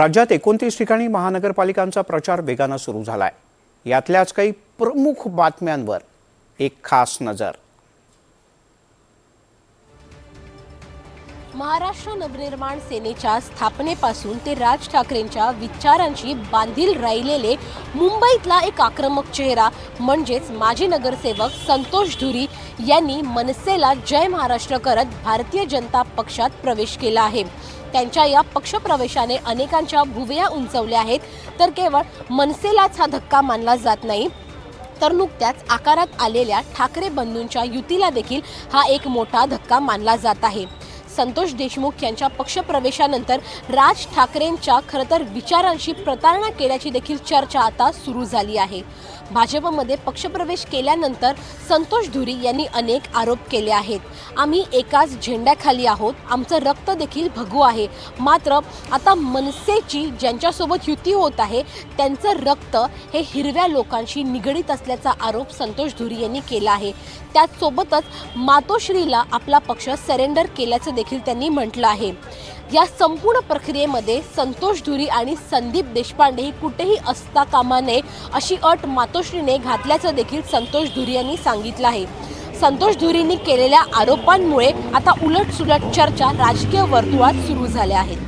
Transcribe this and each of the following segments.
राज्यात एकोणतीस ठिकाणी महानगरपालिकांचा प्रचार वेगानं सुरू झालाय. यातल्याच काही प्रमुख बातम्यांवर एक खास नजर. महाराष्ट्र नवनिर्माण सेनेच्या स्थापनेपासून ते राज ठाकरेंच्या विचारांशी बांधील राहिलेले मुंबईतला एक आक्रमक चेहरा म्हणजेच माजी नगरसेवक संतोष धुरी यांनी मनसेला जय महाराष्ट्र करत भारतीय जनता पक्षात प्रवेश केला आहे. त्यांच्या या पक्षप्रवेशाने अनेकांच्या भुवया उंचवल्या आहेत. तर केवळ मनसेलाच हा धक्का मानला जात नाही. तर नुकत्याच आकारात आलेल्या ठाकरे बंधूंच्या युतीला देखील हा एक मोठा धक्का मानला जात आहे. संतोष देशमुख यांच्या पक्षप्रवेशानंतर राज ठाकरेंच्या खरं तर विचारांशी प्रतारणा केल्याची देखील चर्चा आता सुरू झाली आहे. भाजपमध्ये पक्षप्रवेश केल्यानंतर संतोष धुरी यांनी अनेक आरोप केले आहेत. आम्ही एकाच झेंड्याखाली आहोत. आमचं रक्त देखील भगू आहे. मात्र आता मनसेची ज्यांच्यासोबत युती होत आहे त्यांचं रक्त हे हिरव्या लोकांशी निगडीत असल्याचा आरोप संतोष धुरी यांनी केला आहे. त्याचसोबतच मातोश्रीला आपला पक्ष सरेंडर केल्याचं देखील त्यांनी म्हटलं आहे. या संपूर्ण प्रक्रियेमध्ये संतोष धुरी आणि संदीप देशपांडे ही कुठेही असता कामा नये अशी अट मातोश्रीने घातल्याचं देखील संतोष धुरी यांनी सांगितलं आहे. संतोष धुरींनी केलेल्या आरोपांमुळे आता उलटसुलट चर्चा राजकीय वर्तुळात सुरू झाल्या आहेत.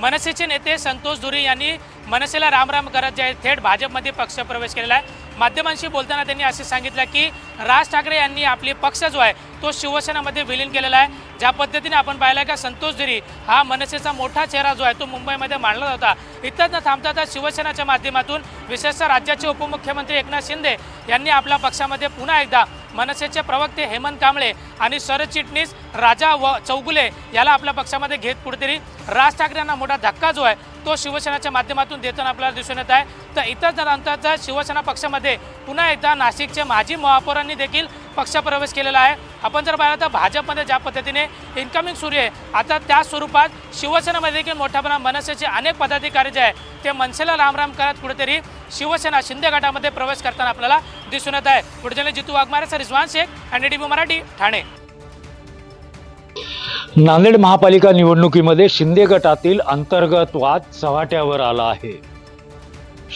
मनसेचे नेते संतोष धुरी यांनी मनसेला रामराम करत जे थेट भाजपमध्ये पक्षप्रवेश केलेला आहे. माध्यमांशी बोलताना त्यांनी असे सांगितलं की राज ठाकरे यांनी आपली पक्ष जो आहे तो शिवसेनामध्ये विलीन केलेला आहे. ज्या पद्धतीने आपण पाहिलं का संतोष धुरी हा मनसेचा मोठा चेहरा जो आहे तो मुंबईमध्ये मांडला होता. इथंच न थांबता तर शिवसेनाच्या माध्यमातून विशेषतः राज्याचे उपमुख्यमंत्री एकनाथ शिंदे यांनी आपल्या पक्षामध्ये पुन्हा एकदा मनसेचे प्रवक्ते हेमंत कांबळे आणि सरचिटणीस राजा व चौगुले याला आपल्या पक्षामध्ये घेत कुठेतरी राज ठाकरे यांना मोठा धक्का जो आहे तो शिवसेनाच्या माध्यमातून देताना आपल्याला दिसून येत आहे. तर इतर नंतरचा शिवसेना पक्षामध्ये पुन्हा एकदा नाशिकचे माजी महापौरांनी देखील पक्षप्रवेश केलेला आहे. आपण जर पाहिलं तर भाजपमध्ये ज्या पद्धतीने इन्कमिंग सुरू आहे आता त्या स्वरूपात शिवसेनेमध्ये देखील मोठ्या प्रमाणात मनसेचे अनेक पदाधिकारी जे आहे ते मनसेला रामराम करत कुठेतरी शिवसेना शिंदे गटामध्ये प्रवेश करताना आपल्याला दिसून येत आहे. पुढे जितू वाघमारे सर रिजवान शेख आणि डी मराठी ठाणे. नांदेड महापालिका निवडणुकीमध्ये शिंदे गटातील अंतर्गत वाद चव्हाट्यावर आला आहे.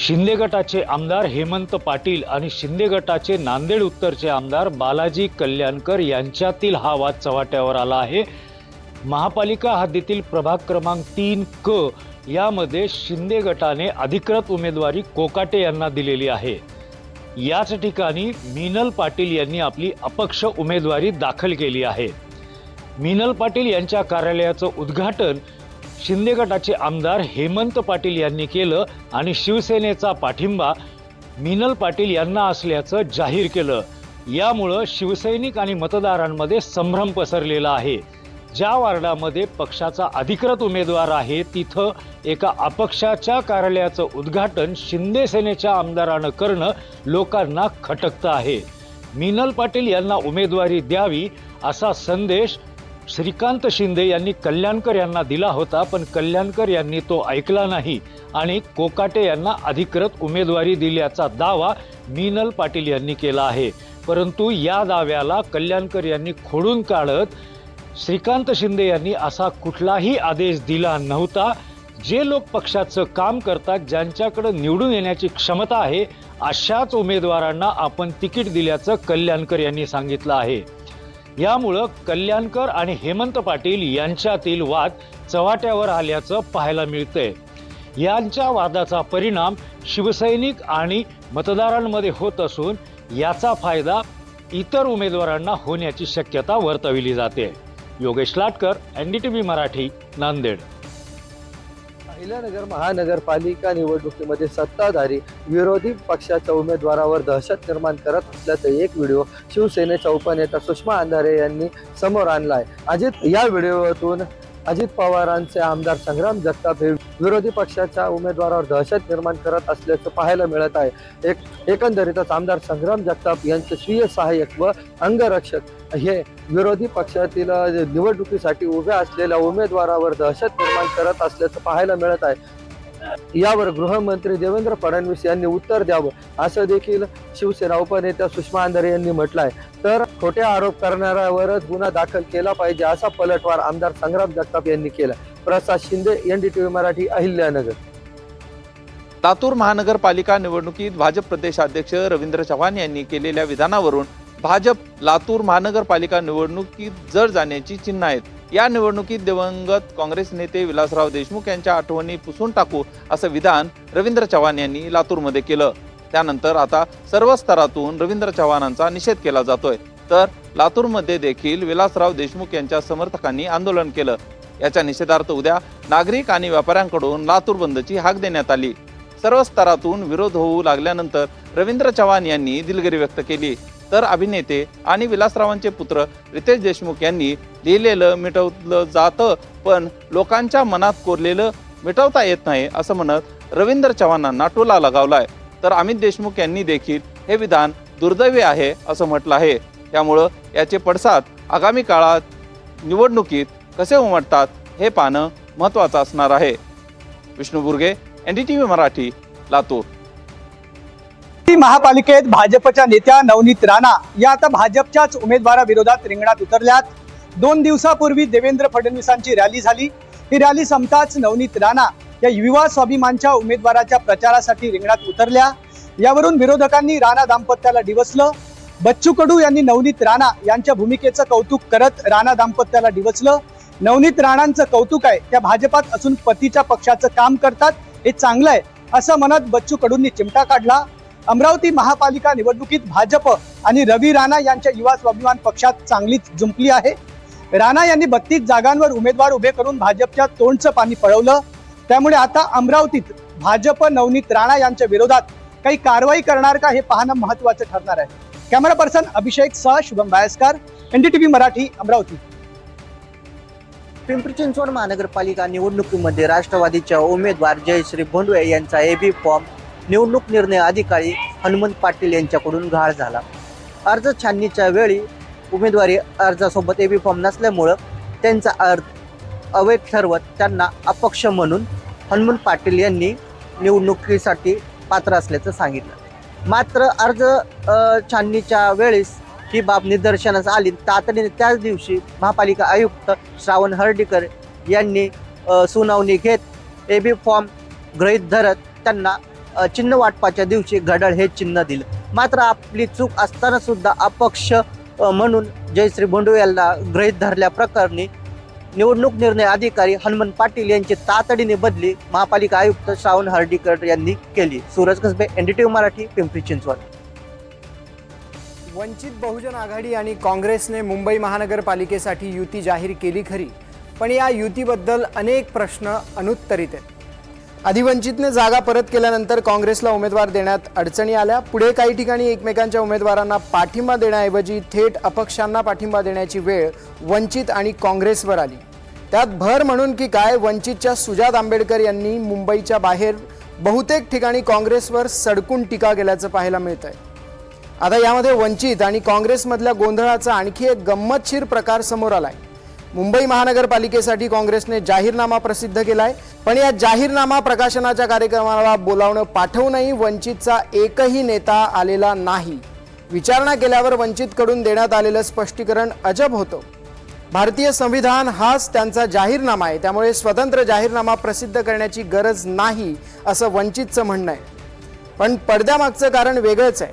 शिंदे गटाचे आमदार हेमंत पाटील आणि शिंदे गटाचे नांदेड उत्तरचे आमदार बालाजी कल्याणकर यांच्यातील हा वाद चव्हाट्यावर आला आहे. महापालिका हद्दीतील प्रभाग क्रमांक तीन क यामध्ये शिंदे गटाने अधिकृत उमेदवारी कोकाटे यांना दिलेली आहे. याच ठिकाणी मिनल पाटील यांनी आपली अपक्ष उमेदवारी दाखल केली आहे. मिनल पाटील यांच्या कार्यालयाचं उद्घाटन शिंदे गटाचे आमदार हेमंत पाटील यांनी केलं आणि शिवसेनेचा पाठिंबा मिनल पाटील यांना असल्याचं जाहीर केलं. यामुळं शिवसैनिक आणि मतदारांमध्ये संभ्रम पसरलेला आहे. ज्या वार्डामध्ये पक्षाचा अधिकृत उमेदवार आहे तिथं एका अपक्षाच्या कार्यालयाचं उद्घाटन शिंदे सेनेच्या आमदारानं करणं लोकांना खटकतं आहे. मिनल पाटील यांना उमेदवारी द्यावी असा संदेश श्रीकांत शिंदे यांनी कल्याणकर यांना दिला होता पण कल्याणकर यांनी तो ऐकला नाही आणि कोकाटे यांना अधिकृत उमेदवारी दिल्याचा दावा मीनल पाटील यांनी केला आहे. परंतु या दाव्याला कल्याणकर यांनी खोडून काढत श्रीकांत शिंदे यांनी असा कुठलाही आदेश दिला नव्हता. जे लोक पक्षाचं काम करतात ज्यांच्याकडं निवडून येण्याची क्षमता आहे अशाच उमेदवारांना आपण तिकीट दिल्याचं कल्याणकर यांनी सांगितलं आहे. यामुळं कल्याणकर आणि हेमंत पाटील यांच्यातील वाद चव्हाट्यावर आल्याचं पाहायला मिळतंय. यांच्या वादाचा परिणाम शिवसैनिक आणि मतदारांमध्ये होत असून याचा फायदा इतर उमेदवारांना होण्याची शक्यता वर्तविली जाते. Yogesh Latkar N D T V Marathi Nanded. Ahilyanagar महानगरपालिका निवडणुकीमध्ये सत्ताधारी विरोधी पक्षाच्या उमेदवारावर दहशत निर्माण करत असल्याचा एक व्हिडिओ शिवसेनेच्या उपनेता सुषमा अंधारे यांनी समोर आणला आहे अजित या व्हिडिओतून अजित पवारांचे आमदार संग्राम जगताप हे विरोधी पक्षाच्या उमेदवारावर दहशत निर्माण करत असल्याचं पाहायला मिळत आहे. एक एकंदरीतच आमदार संग्राम जगताप यांचे स्वीय सहाय्यक व अंगरक्षक हे विरोधी पक्षातील निवडणुकीसाठी उभ्या असलेल्या उमेदवारावर दहशत निर्माण करत असल्याचं पाहायला मिळत आहे. यावर गृहमंत्री देवेंद्र फडणवीस यांनी उत्तर द्यावं असं देखील शिवसेना उपनेत्या सुषमा अंधारे यांनी म्हटलं आहे तर खोटे आरोप करणाऱ्यावरच गुन्हा दाखल केला पाहिजे असा पलटवार आमदार संग्राम जगताप यांनी केला Prasad Shinde N D T V Marathi Ahilyanagar. Latur महानगरपालिका निवडणुकीत भाजप प्रदेशाध्यक्ष रवींद्र चव्हाण यांनी केलेल्या विधानावरून भाजप लातूर महानगरपालिका निवडणुकीत जर जाण्याची चिन्ह आहेत. या निवडणुकीत दिवंगत काँग्रेस नेते विलासराव देशमुख यांच्या आठवणी पुसून टाकू असं विधान रवींद्र चव्हाण यांनी लातूरमध्ये केलं. त्यानंतर आता सर्व स्तरातून रवींद्र चव्हाणांचा निषेध केला जातोय. तर लातूरमध्ये देखील विलासराव देशमुख यांच्या समर्थकांनी आंदोलन केलं. याच्या निषेधार्थ उद्या नागरिक आणि व्यापाऱ्यांकडून लातूर बंदची हाक देण्यात आली. सर्व स्तरातून विरोध होऊ लागल्यानंतर रवींद्र चव्हाण यांनी दिलगिरी व्यक्त केली. तर अभिनेते आणि विलासरावांचे पुत्र रितेश देशमुख यांनी लिहिलेलं मिटवलं जातं पण लोकांच्या मनात कोरलेलं मिटवता येत नाही असं म्हणत रवींद्र चव्हाणांना टोला लगावलाय. तर अमित देशमुख यांनी देखील हे विधान दुर्दैवी आहे असं म्हटलं आहे. त्यामुळं याचे पडसाद आगामी काळात निवडणुकीत कसे उमटतात हे पाहणं महत्त्वाचं असणार आहे. Vishnu Burge N D T V Marathi Latur. महापालिकेत भाजपच्या नेत्या नवनीत राणा या आता भाजपच्याच उमेदवाराविरोधात रिंगणात उतरल्यात. दोन दिवसापूर्वी देवेंद्र फडणवीसांची रॅली झाली. ही रॅली संपताच नवनीत राणा या युवा स्वाभिमानच्या उमेदवाराच्या प्रचारासाठी रिंगणात उतरल्या. यावरून विरोधकांनी राणा दाम्पत्याला डिवचलं. बच्चू कडू यांनी नवनीत राणा यांच्या भूमिकेचं कौतुक करत राणा दाम्पत्याला डिवचलं. नवनीत राणांचं कौतुक आहे त्या भाजपात असून पतीच्या पक्षाचं काम करतात हे चांगलं आहे असं म्हणत बच्चू कडूंनी चिमटा काढला. अमरावती महापालिका निवडणुकीत भाजप आणि रवी राणा यांच्या युवा स्वाभिमान पक्षात चांगलीच जुंपली आहे. राणा यांनी बत्तीस जागांवर उमेदवार उभे करून भाजपच्या तोंडचं पाणी पळवलं. त्यामुळे आता अमरावतीत भाजप नवनीत राणा यांच्या विरोधात काही कारवाई करणार का हे पाहणं महत्वाचं ठरणार आहे. कॅमेरा पर्सन अभिषेक सह शुभम बायस्कर एनडीटीव्ही मराठी अमरावती. पिंपरी चिंचवड महानगरपालिका निवडणुकीमध्ये राष्ट्रवादीच्या उमेदवार जयश्री भोंडवे यांचा एबी फॉर्म निवडणूक निर्णय अधिकारी हनुमंत पाटील यांच्याकडून गहाळ झाला. अर्ज छाननीच्या वेळी उमेदवारी अर्जासोबत एबी फॉर्म नसल्यामुळं त्यांचा अर्ज अवैध ठरवत त्यांना अपक्ष म्हणून हनुमंत पाटील यांनी निवडणुकीसाठी पात्र असल्याचं सांगितलं. मात्र अर्ज छाननीच्या वेळेस ही बाब निदर्शनास आली. तातडीने त्याच दिवशी महापालिका आयुक्त श्रावण हर्डीकर यांनी सुनावणी घेत ए बी फॉर्म गृहीत धरत त्यांना चिन्ह वाटपाच्या दिवशी घड्याळ हे चिन्ह दिलं. मात्र आपली चूक असताना सुद्धा अपक्ष म्हणून जयश्री बंडू यांना गृहीत धरल्या प्रकरणी निवडणूक निर्णय अधिकारी हनुमंत पाटील यांची तातडीने बदली महापालिका आयुक्त श्रावण हर्डीकर यांनी केली. सूरज कसबे एनडीटीव्ही मराठी पिंपरी चिंचवड. वंचित बहुजन आघाडी आणि काँग्रेसने मुंबई महानगरपालिकेसाठी युती जाहीर केली खरी पण या युतीबद्दल अनेक प्रश्न अनुत्तरित आहेत. अधिवंचितने जागा परत केल्यानंतर काँग्रेसला उमेदवार देण्यात अडचणी आल्या. पुढे काही ठिकाणी एकमेकांच्या उमेदवारांना पाठिंबा देण्याऐवजी थेट अपक्षांना पाठिंबा देण्याची वेळ वंचित आणि काँग्रेसवर आली. त्यात भर म्हणून की काय वंचितच्या सुजात आंबेडकर यांनी मुंबईच्या बाहेर बहुतेक ठिकाणी काँग्रेसवर सडकून टीका केल्याचं पाहायला मिळतंय. आता यामध्ये वंचित आणि काँग्रेसमधल्या गोंधळाचा आणखी एक गंमतशीर प्रकार समोर आलाय. मुंबई महानगरपालिकेसाठी काँग्रेसने जाहीरनामा प्रसिद्ध केला आहे पण या जाहीरनामा प्रकाशनाच्या कार्यक्रमाला बोलावणं पाठवूनही वंचितचा एकही नेता आलेला नाही. विचारणा केल्यावर वंचितकडून देण्यात आलेलं स्पष्टीकरण अजब होतं. भारतीय संविधान हाच त्यांचा जाहीरनामा आहे. त्यामुळे स्वतंत्र जाहीरनामा प्रसिद्ध करण्याची गरज नाही असं वंचितचं म्हणणं आहे. पण पडद्यामागचं कारण वेगळंच आहे.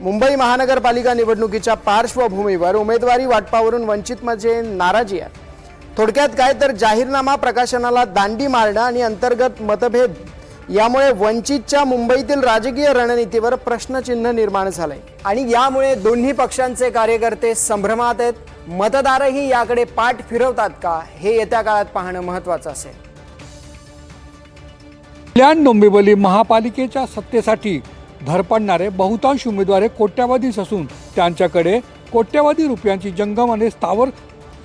मुंबई महानगरपालिका निवडणुकीच्या पार्श्वभूमीवर उमेदवारी वाटपावरून वंचितमध्ये नाराजी आहे. थोडक्यात काय तर जाहीरनामा प्रकाशनाला दांडी मारणं आणि अंतर्गत मतभेद यामुळे वंचितच्या मुंबईतील राजकीय रणनीतीवर प्रश्नचिन्ह निर्माण झालंय. आणि यामुळे दोन्ही पक्षांचे कार्यकर्ते संभ्रमात आहेत. मतदारही याकडे पाठ फिरवतात का हे येत्या काळात पाहणं महत्वाचं असेल. कल्याण डोंबिवली महापालिकेच्या सत्तेसाठी धरपडणारे बहुतांश उमेदवार हे कोट्यावधीच असून त्यांच्याकडे कोट्यावधी रुपयांची जंगम आणि स्थावर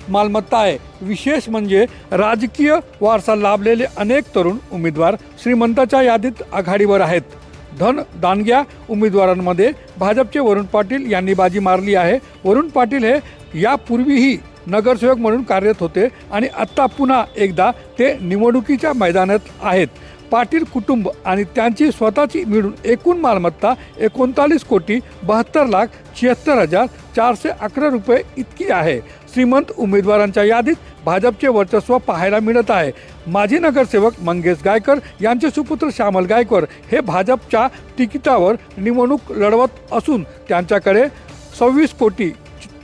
मालमत्ता आहे. विशेष म्हणजे राजकीय वारसा लाभलेले अनेक तरुण उमेदवार श्रीमंताच्या यादीत आघाडीवर आहेत. धन दानग्या उमेदवारांमध्ये भाजपचे वरुण पाटील यांनी बाजी मारली आहे. वरुण पाटील हे यापूर्वीही नगरसेवक म्हणून कार्यरत होते आणि आत्ता पुन्हा एकदा ते निवडणुकीच्या मैदानात आहेत. पाटील कुटुंब आणि त्यांची स्वतःची मिळून एकूण मालमत्ता एकोणचाळीस कोटी बहात्तर लाख छिहत्तर हजार चारशे अकरा रुपये इतकी आहे. श्रीमंत उमेदवारांच्या यादीत भाजपचे वर्चस्व पाहायला मिळत आहे. माजी नगरसेवक मंगेश गायकर यांचे सुपुत्र श्यामल गायकर हे भाजपच्या तिकिटावर निवडणूक लढवत असून त्यांच्याकडे सव्वीस कोटी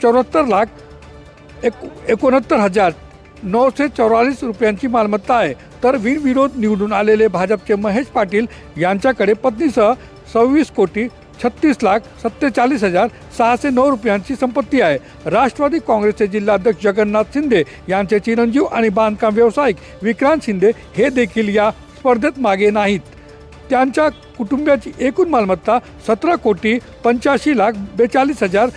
चौऱ्याहत्तर लाख एक एकोणहत्तर हजार नऊशे चौवालीस रुपयांची मालमत्ता आहे. तर बिनविरोध निवडून आलेले भाजपचे महेश पाटील यांच्याकडे पत्नीसह सव्वीस कोटी छत्तीस लाख सत्तेचाळीस हजार सहाशे नऊ रुपयांची संपत्ती आहे. राष्ट्रवादी काँग्रेसचे जिल्हाध्यक्ष जगन्नाथ शिंदे यांचे चिरंजीव आणि बांधकाम व्यावसायिक विक्रांत शिंदे हे देखील या स्पर्धेत मागे नाहीत. त्यांच्या कुटुंबियाची एकूण मालमत्ता सतरा कोटी पंच्याऐंशी लाख बेचाळीस हजार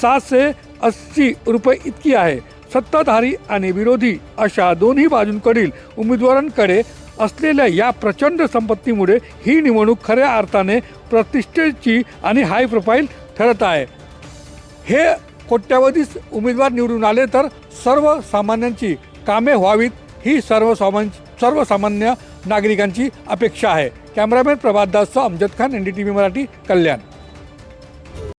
सातशे अस्सी रुपये इतकी आहे. सत्ताधारी आणि विरोधी अशा दोन्ही बाजूंकडील उमेदवारांकडे असलेल्या या प्रचंड संपत्तीमुळे ही निवडणूक खऱ्या अर्थाने प्रतिष्ठेची आणि हाय प्रोफाईल ठरत आहे. हे कोट्यावधी उमेदवार निवडून आले तर सर्वसामान्यांची कामे व्हावीत ही सर्वसामान सर्वसामान्य नागरिकांची अपेक्षा आहे. Cameraman Prabhat दासचा Amjad Khan N D T V Marathi Kalyan.